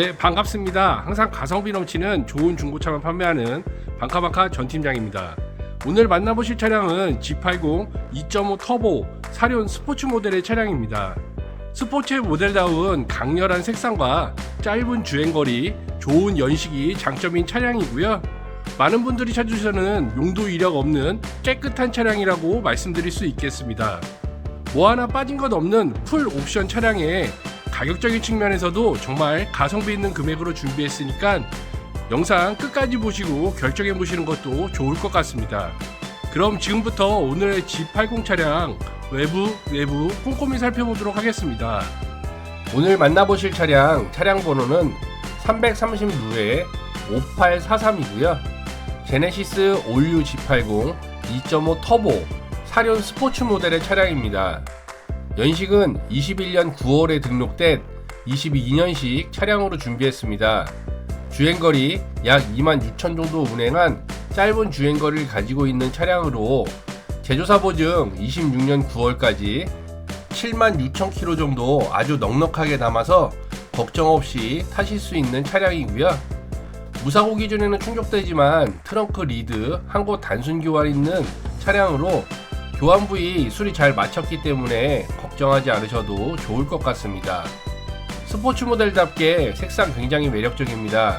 네, 반갑습니다. 항상 가성비 넘치는 좋은 중고차만 판매하는 반카반카 전 팀장입니다. 오늘 만나보실 차량은 G80 2.5 터보 사륜 스포츠 모델의 차량입니다. 스포츠 모델다운 강렬한 색상과 짧은 주행거리, 좋은 연식이 장점인 차량이고요. 많은 분들이 찾으시는 용도 이력 없는 깨끗한 차량이라고 말씀드릴 수 있겠습니다. 뭐 하나 빠진 것 없는 풀 옵션 차량에 가격적인 측면에서도 정말 가성비 있는 금액으로 준비했으니까 영상 끝까지 보시고 결정해 보시는 것도 좋을 것 같습니다. 그럼 지금부터 오늘의 G80 차량 외부, 내부 꼼꼼히 살펴보도록 하겠습니다. 오늘 만나보실 차량 차량 번호는 336에 5843이고요. 제네시스 올류 G80 2.5 터보 사륜 스포츠 모델의 차량입니다. 연식은 21년 9월에 등록된 22년식 차량으로 준비했습니다. 주행거리 약 2만 6천 정도 운행한 짧은 주행거리를 가지고 있는 차량으로 제조사 보증 26년 9월까지 7만 6천 킬로 정도 아주 넉넉하게 담아서 걱정 없이 타실 수 있는 차량이고요. 무사고 기준에는 충족되지만 트렁크 리드 한 곳 단순 교환 있는 차량으로 교환 부위 수리 잘 마쳤기 때문에 걱정하지 않으셔도 좋을 것 같습니다. 스포츠 모델답게 색상 굉장히 매력적입니다.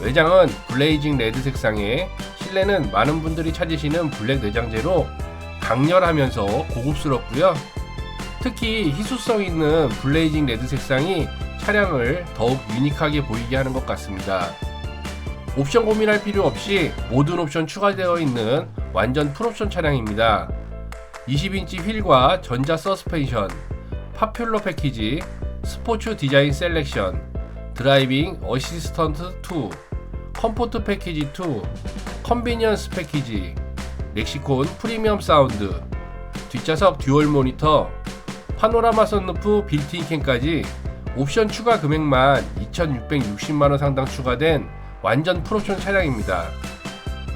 외장은 블레이징 레드 색상에 실내는 많은 분들이 찾으시는 블랙 내장재로 강렬하면서 고급스럽고요. 특히 희소성 있는 블레이징 레드 색상이 차량을 더욱 유니크하게 보이게 하는 것 같습니다. 옵션 고민할 필요 없이 모든 옵션 추가되어 있는 완전 풀옵션 차량입니다. 20인치 휠과 전자 서스펜션, 파퓰러 패키지, 스포츠 디자인 셀렉션, 드라이빙 어시스턴트 2, 컴포트 패키지 2, 컨비니언스 패키지, 렉시콘 프리미엄 사운드, 뒷좌석 듀얼 모니터, 파노라마 선루프 빌트인 캠까지 옵션 추가 금액만 2,660만원 상당 추가된 완전 풀옵션 차량입니다.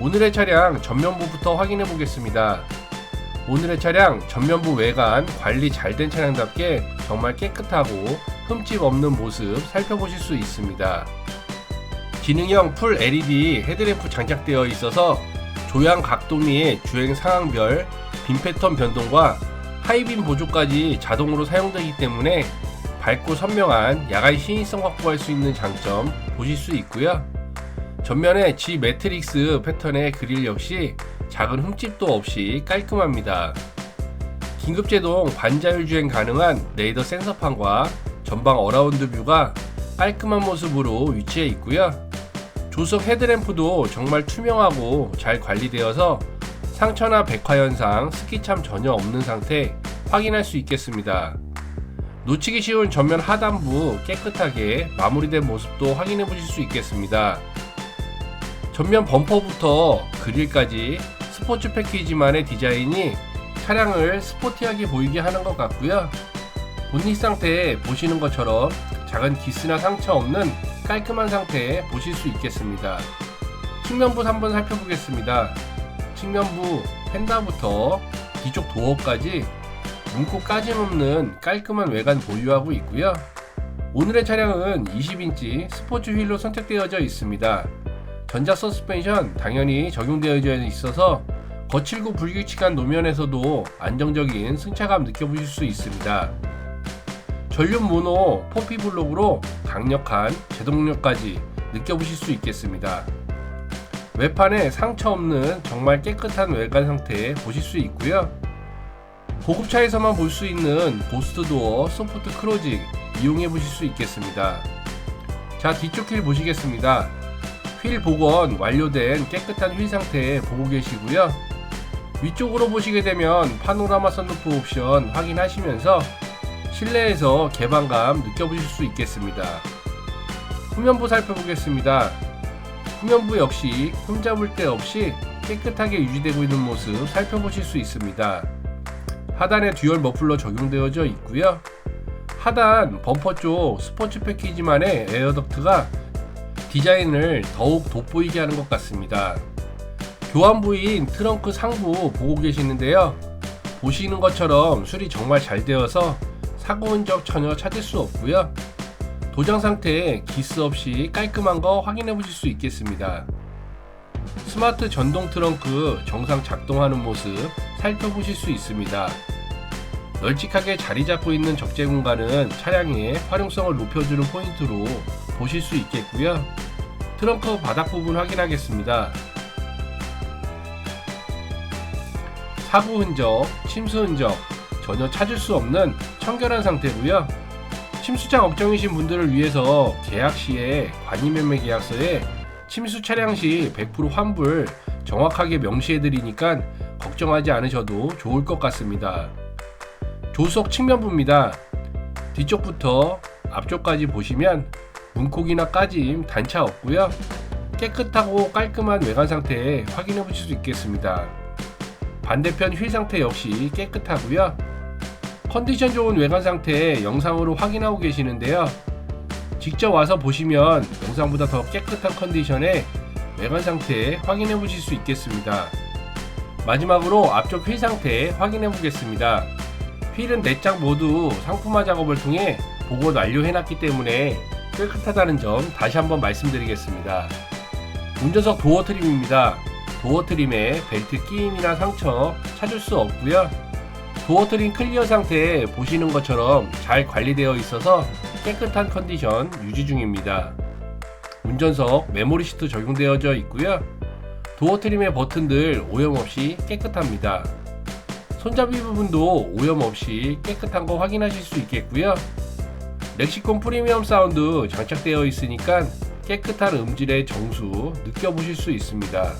오늘의 차량 전면부부터 확인해 보겠습니다. 오늘의 차량 전면부 외관 관리 잘 된 차량답게 정말 깨끗하고 흠집 없는 모습 살펴보실 수 있습니다. 기능형 풀 LED 헤드램프 장착되어 있어서 조향 각도 및 주행 상황별 빔 패턴 변동과 하이빔 보조까지 자동으로 사용되기 때문에 밝고 선명한 야간 시인성 확보할 수 있는 장점 보실 수 있고요. 전면에 G 매트릭스 패턴의 그릴 역시 작은 흠집도 없이 깔끔합니다. 긴급제동 반자율 주행 가능한 레이더 센서판과 전방 어라운드 뷰가 깔끔한 모습으로 위치해 있고요. 조석 헤드램프도 정말 투명하고 잘 관리되어서 상처나 백화 현상, 스키참 전혀 없는 상태 확인할 수 있겠습니다. 놓치기 쉬운 전면 하단부 깨끗하게 마무리된 모습도 확인해 보실 수 있겠습니다. 전면 범퍼부터 그릴까지 스포츠 패키지만의 디자인이 차량을 스포티하게 보이게 하는 것 같고요. 본닛 상태에 보시는 것처럼 작은 기스나 상처 없는 깔끔한 상태에 보실 수 있겠습니다. 측면부 한번 살펴보겠습니다. 측면부 펜다부터 뒤쪽 도어까지 문콕 까짐 없는 깔끔한 외관 보유하고 있고요. 오늘의 차량은 20인치 스포츠 휠로 선택되어져 있습니다. 전자 서스펜션 당연히 적용되어져 있어서 거칠고 불규칙한 노면에서도 안정적인 승차감 느껴보실 수 있습니다. 전륜 모노 포피 블록으로 강력한 제동력까지 느껴보실 수 있겠습니다. 외판에 상처 없는 정말 깨끗한 외관 상태 보실 수 있고요. 고급차에서만 볼 수 있는 고스트 도어 소프트 크로징 이용해 보실 수 있겠습니다. 자 뒤쪽 휠 보시겠습니다. 휠 복원 완료된 깨끗한 휠 상태 보고 계시고요. 위쪽으로 보시게 되면 파노라마 선루프 옵션 확인하시면서 실내에서 개방감 느껴보실 수 있겠습니다. 후면부 살펴보겠습니다. 후면부 역시 흠잡을 데 없이 깨끗하게 유지되고 있는 모습 살펴보실 수 있습니다. 하단에 듀얼 머플러 적용되어져 있고요. 하단 범퍼 쪽 스포츠 패키지만의 에어덕트가 디자인을 더욱 돋보이게 하는 것 같습니다. 교환 부인 트렁크 상부 보고 계시는데요. 보시는 것처럼 수리 정말 잘 되어서 사고 흔적 전혀 찾을 수 없고요. 도장 상태에 기스 없이 깔끔한 거 확인해 보실 수 있겠습니다. 스마트 전동 트렁크 정상 작동하는 모습 살펴보실 수 있습니다. 널찍하게 자리 잡고 있는 적재 공간은 차량의 활용성을 높여주는 포인트로 보실 수 있겠고요. 트렁크 바닥 부분 확인하겠습니다. 사고 흔적, 침수 흔적 전혀 찾을 수 없는 청결한 상태고요. 침수장 걱정이신 분들을 위해서 계약 시에 관이매매 계약서에 침수 차량 시 100% 환불 정확하게 명시해 드리니까 걱정하지 않으셔도 좋을 것 같습니다. 조수석 측면부입니다. 뒤쪽부터 앞쪽까지 보시면 문콕이나 까짐 단차 없고요. 깨끗하고 깔끔한 외관 상태 확인해 보실 수 있겠습니다. 반대편 휠 상태 역시 깨끗하고요. 컨디션 좋은 외관 상태 영상으로 확인하고 계시는데요. 직접 와서 보시면 영상보다 더 깨끗한 컨디션의 외관 상태 확인해 보실 수 있겠습니다. 마지막으로 앞쪽 휠 상태 확인해 보겠습니다. 휠은 4장 모두 상품화 작업을 통해 복원 완료해 놨기 때문에 깨끗하다는 점 다시 한번 말씀드리겠습니다. 운전석 도어 트림입니다. 도어 트림에 벨트 끼임이나 상처 찾을 수 없고요. 도어 트림 클리어 상태 보시는 것처럼 잘 관리되어 있어서 깨끗한 컨디션 유지 중입니다. 운전석 메모리 시트 적용되어져 있고요. 도어 트림의 버튼들 오염 없이 깨끗합니다. 손잡이 부분도 오염 없이 깨끗한 거 확인하실 수 있겠고요. 렉시콘 프리미엄 사운드 장착되어 있으니까 깨끗한 음질의 정수 느껴보실 수 있습니다.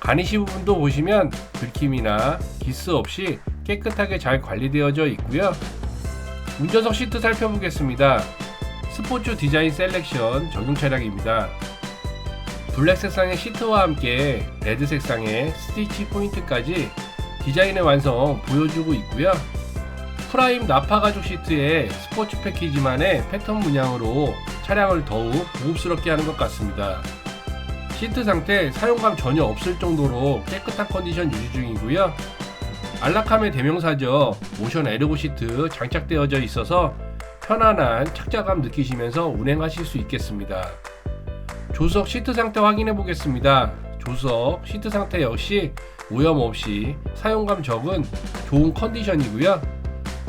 가니시 부분도 보시면 긁힘이나 기스 없이 깨끗하게 잘 관리되어져 있고요. 운전석 시트 살펴보겠습니다. 스포츠 디자인 셀렉션 적용 차량입니다. 블랙 색상의 시트와 함께 레드 색상의 스티치 포인트까지 디자인의 완성 보여주고 있고요. 프라임 나파 가죽 시트의 스포츠 패키지만의 패턴 문양으로 차량을 더욱 고급스럽게 하는 것 같습니다. 시트 상태 사용감 전혀 없을 정도로 깨끗한 컨디션 유지 중이고요. 안락함의 대명사죠. 모션 에르고 시트 장착되어져 있어서 편안한 착자감 느끼시면서 운행하실 수 있겠습니다. 조석 시트 상태 확인해 보겠습니다. 조석 시트 상태 역시 오염 없이 사용감 적은 좋은 컨디션이고요.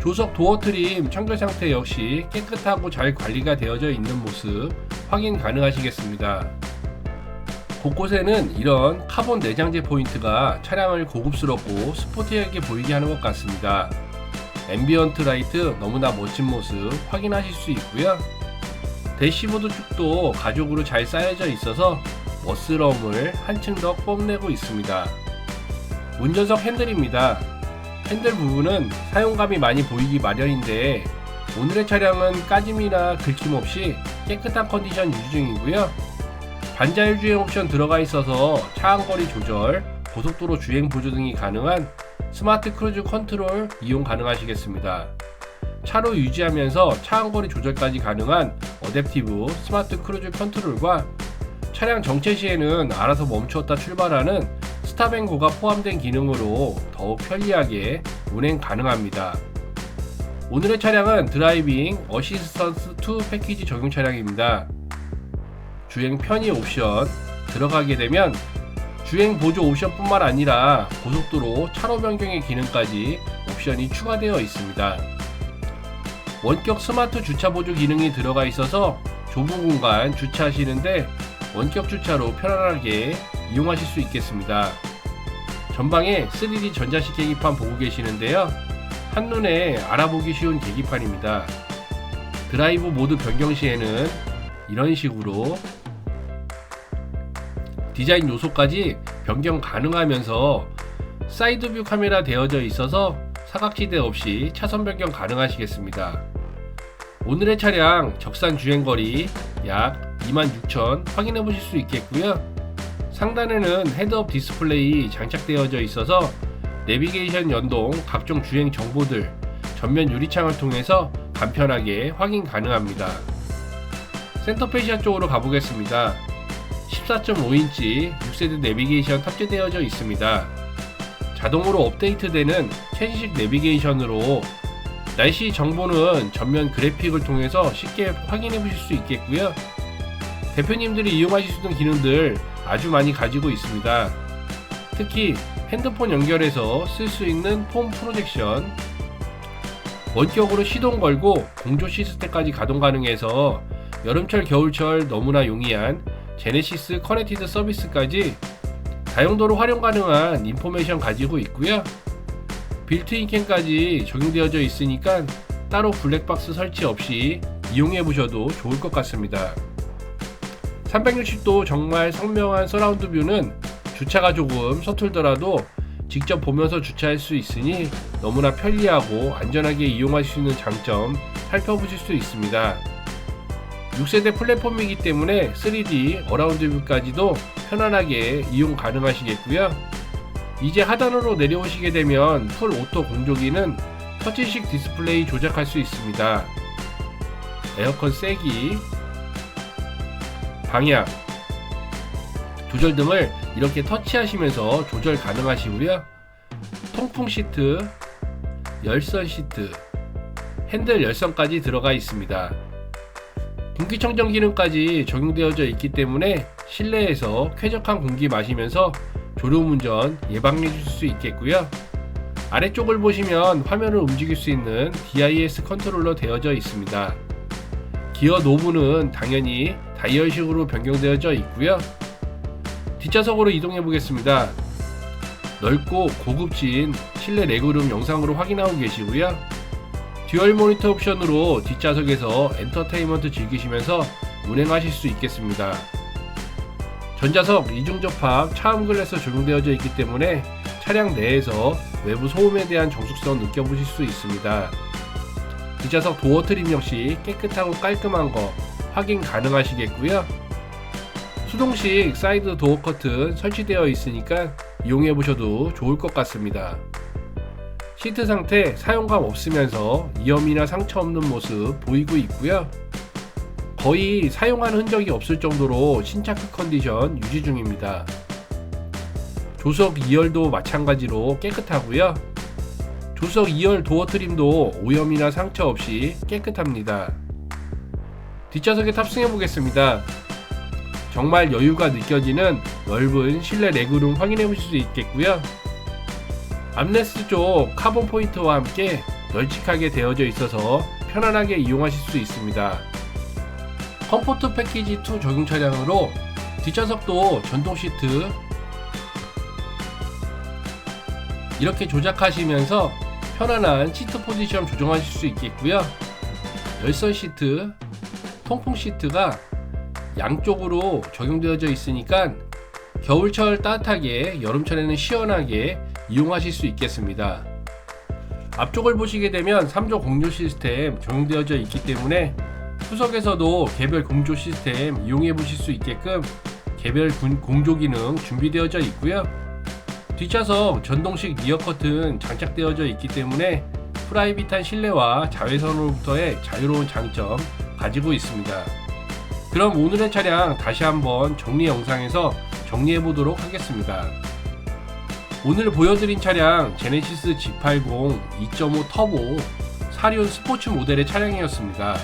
조석 도어 트림 청결 상태 역시 깨끗하고 잘 관리가 되어져 있는 모습 확인 가능하시겠습니다. 곳곳에는 이런 카본 내장재 포인트가 차량을 고급스럽고 스포티하게 보이게 하는 것 같습니다. 앰비언트 라이트 너무나 멋진 모습 확인하실 수 있고요. 대시보드 쪽도 가죽으로 잘 쌓여져 있어서 멋스러움을 한층 더 뽐내고 있습니다. 운전석 핸들입니다. 핸들 부분은 사용감이 많이 보이기 마련인데 오늘의 차량은 까짐이나 긁힘 없이 깨끗한 컨디션 유지 중이고요. 반자율 주행 옵션 들어가 있어서 차항거리 조절, 고속도로 주행 보조 등이 가능한 스마트 크루즈 컨트롤 이용 가능하시겠습니다. 차로 유지하면서 차항거리 조절까지 가능한 어댑티브 스마트 크루즈 컨트롤과 차량 정체 시에는 알아서 멈추었다 출발하는 스탑앤고가 포함된 기능으로 더욱 편리하게 운행 가능합니다. 오늘의 차량은 드라이빙 어시스턴스 2 패키지 적용 차량입니다. 주행 편의 옵션 들어가게 되면 주행 보조 옵션뿐만 아니라 고속도로 차로 변경의 기능까지 옵션이 추가되어 있습니다. 원격 스마트 주차 보조 기능이 들어가 있어서 좁은 공간 주차하시는데 원격 주차로 편안하게 이용하실 수 있겠습니다. 전방에 3D 전자식 계기판 보고 계시는데요. 한눈에 알아보기 쉬운 계기판입니다. 드라이브 모드 변경 시에는 이런 식으로 디자인 요소까지 변경 가능하면서 사이드뷰 카메라 되어져 있어서 사각지대 없이 차선 변경 가능하시겠습니다. 오늘의 차량 적산 주행거리 약 26,000 확인해 보실 수 있겠고요. 상단에는 헤드업 디스플레이 장착되어져 있어서 내비게이션 연동 각종 주행 정보들 전면 유리창을 통해서 간편하게 확인 가능합니다. 센터페시아 쪽으로 가보겠습니다. 14.5인치 6세대 내비게이션 탑재되어져 있습니다. 자동으로 업데이트되는 최신식 내비게이션으로 날씨 정보는 전면 그래픽을 통해서 쉽게 확인해 보실 수 있겠고요. 대표님들이 이용하실 수 있는 기능들 아주 많이 가지고 있습니다. 특히 핸드폰 연결해서 쓸 수 있는 폼 프로젝션, 원격으로 시동 걸고 공조 시스템까지 가동 가능해서 여름철 겨울철 너무나 용이한 제네시스 커넥티드 서비스까지 다용도로 활용 가능한 인포메이션 가지고 있고요. 빌트인 캠까지 적용되어져 있으니까 따로 블랙박스 설치 없이 이용해 보셔도 좋을 것 같습니다. 360도 정말 선명한 서라운드 뷰는 주차가 조금 서툴더라도 직접 보면서 주차할 수 있으니 너무나 편리하고 안전하게 이용할 수 있는 장점 살펴보실 수 있습니다. 6세대 플랫폼이기 때문에 3D 어라운드 뷰까지도 편안하게 이용 가능하시겠고요. 이제 하단으로 내려오시게 되면 풀 오토 공조기는 터치식 디스플레이 조작할 수 있습니다. 에어컨 세기, 방향, 조절 등을 이렇게 터치하시면서 조절 가능하시고요. 통풍 시트, 열선 시트, 핸들 열선까지 들어가 있습니다. 공기청정 기능까지 적용되어져 있기 때문에 실내에서 쾌적한 공기 마시면서 졸음운전 예방해 주실 수 있겠고요. 아래쪽을 보시면 화면을 움직일 수 있는 DIS 컨트롤러 되어져 있습니다. 기어 노브는 당연히 다이얼식으로 변경되어져 있고요. 뒷좌석으로 이동해 보겠습니다. 넓고 고급진 실내 레그룸 영상으로 확인하고 계시고요. 듀얼 모니터 옵션으로 뒷좌석에서 엔터테인먼트 즐기시면서 운행하실 수 있겠습니다. 전자석 이중 접합 차음 글래스 적용되어져 있기 때문에 차량 내에서 외부 소음에 대한 정숙성 느껴보실 수 있습니다. 뒷좌석 도어 트림 역시 깨끗하고 깔끔한 거 확인 가능하시겠고요. 수동식 사이드 도어 커튼 설치되어 있으니까 이용해 보셔도 좋을 것 같습니다. 시트 상태 사용감 없으면서 이염이나 상처 없는 모습 보이고 있고요. 거의 사용한 흔적이 없을 정도로 신차크 컨디션 유지 중입니다. 조석 2열도 마찬가지로 깨끗하고요. 조석 2열 도어 트림도 오염이나 상처 없이 깨끗합니다. 뒷좌석에 탑승해 보겠습니다. 정말 여유가 느껴지는 넓은 실내 레그룸 확인해 보실 수 있겠고요. 암레스트 쪽 카본 포인트와 함께 널찍하게 되어져 있어서 편안하게 이용하실 수 있습니다. 컴포트 패키지 2 적용 차량으로 뒷좌석도 전동 시트 이렇게 조작하시면서 편안한 시트 포지션 조정하실 수 있겠고요. 열선 시트, 통풍 시트가 양쪽으로 적용되어져 있으니까 겨울철 따뜻하게 여름철에는 시원하게 이용하실 수 있겠습니다. 앞쪽을 보시게 되면 3조 공조 시스템 적용되어져 있기 때문에 후석에서도 개별 공조 시스템 이용해 보실 수 있게끔 개별 군- 공조 기능 준비되어져 있고요. 뒷좌석 전동식 리어 커튼 장착되어져 있기 때문에 프라이빗한 실내와 자외선으로부터의 자유로운 장점 가지고 있습니다. 그럼 오늘의 차량 다시 한번 정리 영상에서 정리해 보도록 하겠습니다. 오늘 보여드린 차량 제네시스 G80 2.5 터보 4륜 스포츠 모델의 차량이었습니다.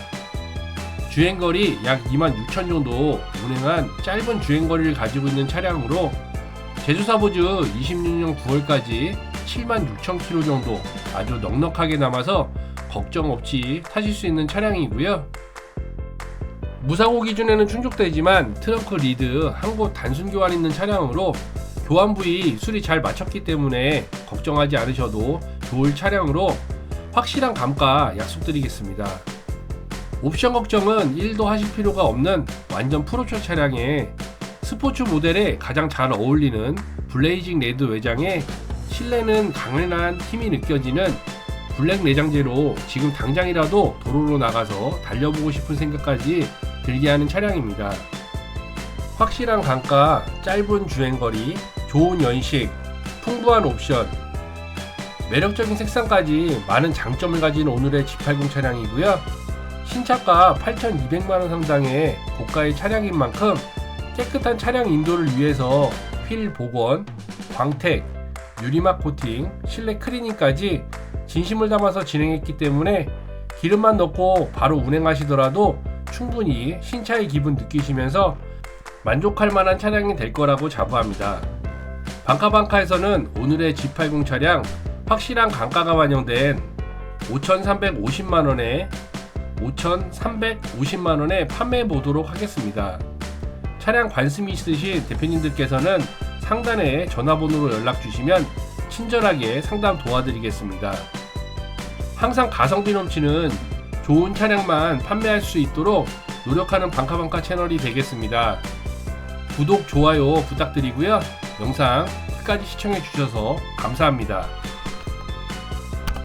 주행거리 약 26,000 정도 운행한 짧은 주행거리를 가지고 있는 차량으로 제조사 보즈 26년 9월까지 76,000km 정도 아주 넉넉하게 남아서 걱정 없이 타실 수 있는 차량이고요. 무사고 기준에는 충족되지만 트렁크 리드 한 곳 단순 교환 있는 차량으로 교환 부위 수리 잘 마쳤기 때문에 걱정하지 않으셔도 좋을 차량으로 확실한 감가 약속드리겠습니다. 옵션 걱정은 1도 하실 필요가 없는 완전 프로초 차량에 스포츠 모델에 가장 잘 어울리는 블레이징 레드 외장에 실내는 강렬한 힘이 느껴지는 블랙 내장재로 지금 당장이라도 도로로 나가서 달려보고 싶은 생각까지 들게 하는 차량입니다. 확실한 강가, 짧은 주행거리, 좋은 연식, 풍부한 옵션, 매력적인 색상까지 많은 장점을 가진 오늘의 G80 차량이고요. 신차가 8,200만원 상당의 고가의 차량인 만큼 깨끗한 차량 인도를 위해서 휠 복원, 광택, 유리막 코팅, 실내 클리닝까지 진심을 담아서 진행했기 때문에 기름만 넣고 바로 운행하시더라도 충분히 신차의 기분 느끼시면서 만족할 만한 차량이 될 거라고 자부합니다. 방카방카에서는 오늘의 G80 차량 확실한 강가가 반영된 5,350만원에 5,350만원에 판매해 보도록 하겠습니다. 차량 관심이 있으신 대표님들께서는 상단에 전화번호로 연락 주시면 친절하게 상담 도와드리겠습니다. 항상 가성비 넘치는 좋은 차량만 판매할 수 있도록 노력하는 방카방카 채널이 되겠습니다. 구독, 좋아요 부탁드리고요. 영상 끝까지 시청해 주셔서 감사합니다.